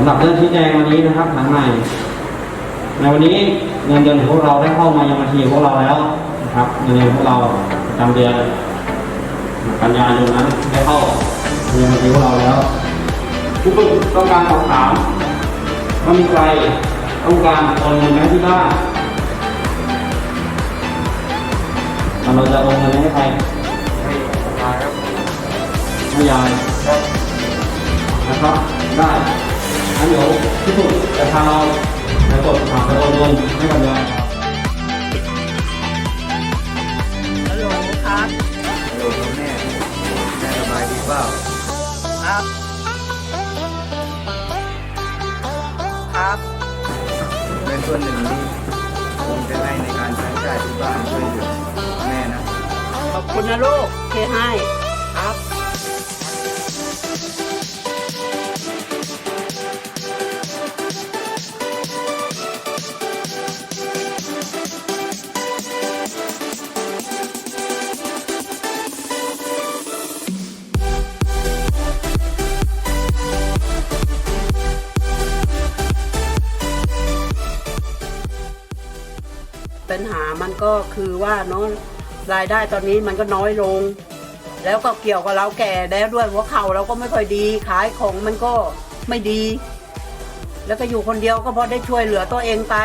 ำหรับเรื่องชี้แจงวันนี้นะครับทางในในวันนี้เงินเดือนของพวกเราได้เข้ามายังบัญชีของพวกเราแล้วนะครับเงินเดือนของเราประจำเดือนกันยายนนั้นได้เข้ามายังบัญชีของเราแล้วผู้ฝึกต้องการสอบถามว่ามีใครต้องการโอนเงินไห้ที่บ้านเราจะโอนเงินให้ใครให้ตายครับให้ยายครับนะครับได้ งั้นเดี๋ยวพี่สุจะพาเราไปกดถามไปโอนเงินให้กับยายฮัลโหลครับฮัลโหลครับแม่แม่สบายดีเปล่าครับ ครับเงินส่วนหนึ่งนี้ผมจะให้ในการใช้จ่ายที่บ้านช่วยเหลือแม่นะ ขอบคุณนะลูกที่ให้ ปัญหามันก็คือว่าเนาะรายได้ตอนนี้มันก็น้อยลง แล้วก็เกี่ยวกับเราแก่แล้วด้วยหัวเข่าเราก็ไม่ค่อยดี ขายของมันก็ไม่ดี แล้วก็อยู่คนเดียวก็พอได้ช่วยเหลือตัวเองไป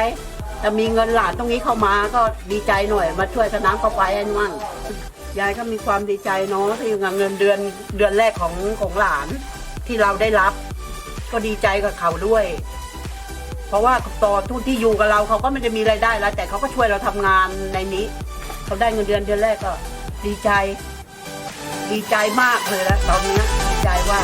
แต่มีเงินหลานตรงนี้เข้ามาก็ดีใจหน่อย มาช่วยกระน้ำกระไฟอันมั่งยายก็มีความดีใจเนาะที่เงินเดือนเดือนแรกของของหลานที่เราได้รับ ก็ดีใจกับเขาด้วย เพราะว่าต่อทุนที่อยู่กับเราเขาก็ไม่ได้มีรายได้แล้ว แต่เขาก็ช่วยเราทำงานในนี้เขาได้เงินเดือนเดือนแรกก็ดีใจ ดีใจมากเลยแล้วตอนนี้ใจว่า